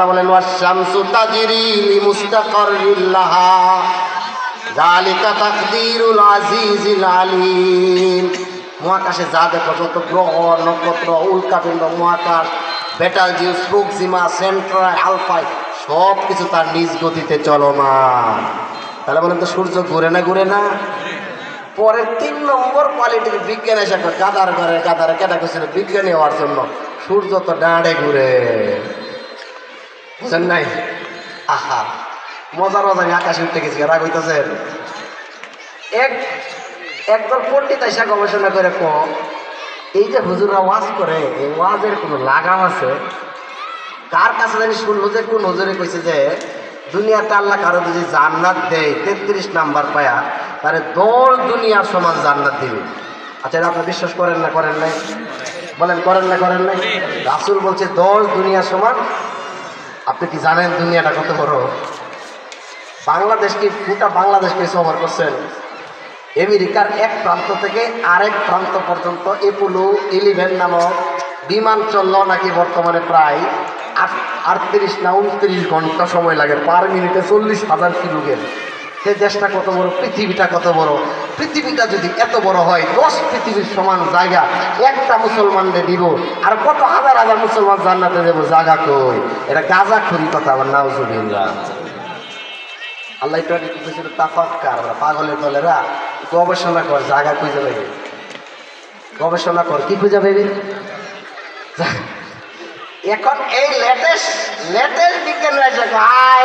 আল্লাহ বলেন ওয়াশামসু তাজরি লাহা। যালিকা তাকদীরুল আজিজিল আলিম। মহাকাশে যা দেখো, যত গ্রহ, নক্ষত্র উল্কাপিণ্ড মহাকাশ, বেটাল জিউস প্রক্সিমা সেন্ট্রা আলফাই সব কিছু তার নিজ গতিতে চলমান। তাহলে বলেন তো, সূর্য ঘুরে না ঘুরে না? পরের তিন নম্বর কোয়ালিটির বিজ্ঞান এসে গাদার ঘরে, গাদারে কেটা করছিল বিজ্ঞানী হওয়ার জন্য। সূর্য তো ডাঁড়ে ঘুরে। বুঝেন নাই? আহা, মজার মজার আকাশে উঠতে গেছি, রাগ হইতেছে। এক, একদল পণ্ডিত এসে গবেষণা করে ক, এই যে হুজুররা ওয়াজ করে, এই ওয়াজের কোনো লাগাম আছে? কার কাছে জানি শুনলো যে, কোন হুজুরে কইছে যে, দুনিয়াতে আল্লাহ কারও যদি জান্নাত দেয়, তেত্রিশ নাম্বার পায়া, তাহলে দশ দুনিয়ার সমান জান্নাত দিবে। আচ্ছা আপনি বিশ্বাস করেন না, করেন নাই? বলেন, করেন না, করেন নাই? রাসুল বলছে দশ দুনিয়ার সমান আপনি কি জানেন দুনিয়াটা কত বড়? বাংলাদেশ কি গোটা বাংলাদেশকে সফর করছেন। আমেরিকার এক প্রান্ত থেকে আরেক প্রান্ত পর্যন্ত এপোলো ইলিভেন নামক বিমান চলল নাকি বর্তমানে প্রায় আট- আটত্রিশ না উনত্রিশ ঘণ্টা সময় লাগে। পার মিনিটে চল্লিশ হাজার কিলোগ্রাম সে দেশটা কত বড়, পৃথিবীটা কত বড়? পৃথিবীটা যদি এত বড় হয়, দশ পৃথিবীর সমান জায়গা, একটা মুসলমানদের দিব, আর কত হাজার হাজার মুসলমান জান্নাতে দেবো, জায়গা কই? এটা গাজা খুরি কথা আমার নাউজুবিল্লাহ। আল্লাহ কি কিছু তাফাক্কার পাগলের দলেরা গবেষণা কর, জায়গা খুঁজে পাইবে গবেষণা কর, কি খুঁজে পাইবে এখন এই লেটেস্ট লেটেস্ট বিজ্ঞান হাই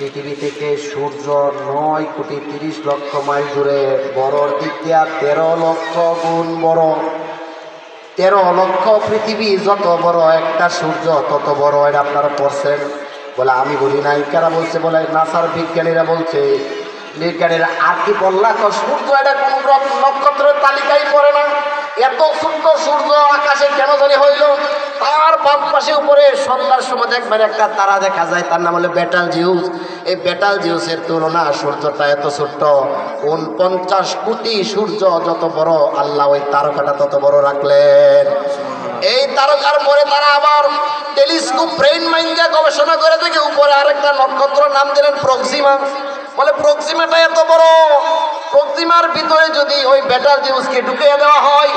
পৃথিবী থেকে সূর্য নয় কোটি তিরিশ লক্ষ মাইল দূরে। বড়র দিক দিয়া তেরো লক্ষ গুণ বড়। তেরো লক্ষ পৃথিবী, যত বড় একটা সূর্য, তত বড় এটা আপনারা পড়ছেন বলে আমি বলি নাই কারা বলছে বলে, নাসার বিজ্ঞানীরা বলছে, বিজ্ঞানীরা আর কি বললা সূর্য এটা কোন নক্ষত্রের তালিকায় পড়ে না। এত সুন্দর সূর্য আকাশে কেন জানি হইল? তার বাম পাশে উপরে সন্ধ্যার সময় দেখবেন একটা তারা দেখা যায়, তার নাম হলো বেটাল জিউস। এই বেটাল জিউসের তুলনা সূর্যটা এত ছোট্ট। উনপঞ্চাশ কোটি সূর্য যত বড়, আল্লাহ ওই তারকাটা তত বড় রাখলেন। এই তারকার পরে তারা আবার টেলিস্কোপ, ব্রেইন মাইন্ডে গবেষণা করে থেকে উপরে আরেকটা নক্ষত্র নাম দিলেন প্রক্সিমা। বলে প্রক্সিমাটা এত বড়। প্রক্সিমার ভিতরে যদি ওই বেটার জিউসকে ঢুকিয়ে দেওয়া হয়,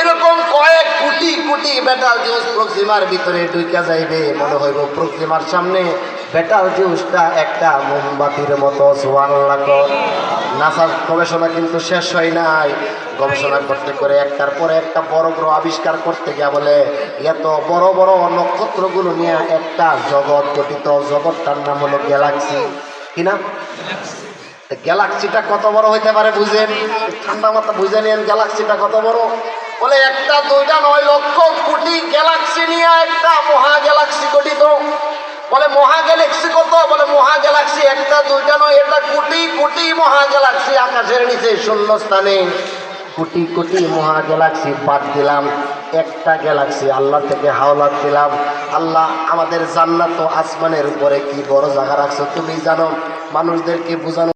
এরকম কয়েক কোটি কোটি বেটার জিউস প্রক্সিমার ভিতরে ঢুকে যাইবে। মনে হইব প্রক্সিমার সামনে বেটার জিউসটা একটা মোমবাতির মতো সোয়ান লাগত নাসার গবেষণা কিন্তু শেষ হয় নাই। গবেষণা করতে করে একটার পরে একটা বড় গ্রহ আবিষ্কার করতে গিয়া বলে, এত বড় বড় নক্ষত্রগুলো নিয়ে একটা জগৎ গঠিত। জগৎটার নাম হলো গ্যালাক্সি। কি না? গ্যালাক্সিটা কত বড় হইতে পারে বুঝেন? ঠান্ডা মাথা বুঝে নিন গ্যালাক্সিটা কত বড়? বলে একটা, দুইটা, নয় লক্ষ কোটি গ্যালাক্সি নিয়ে একটা মহা গ্যালাক্সি গঠিত। বলে মহা গ্যালাক্সি কত? বলে মহা গ্যালাক্সি একটা, দুইটা, নয়, এটা কোটি কোটি মহা গ্যালাক্সি আকাশের নিচে শূন্য স্থানে। কোটি কোটি মহা গ্যালাক্সি বাদ দিলাম, একটা গ্যালাক্সি আল্লাহ থেকে হাওলা দিলাম। আল্লাহ আমাদের জান্নাত আসমানের উপরে কি বড় জায়গা রাখছো তুমি জানো? মানুষদেরকে বোঝানো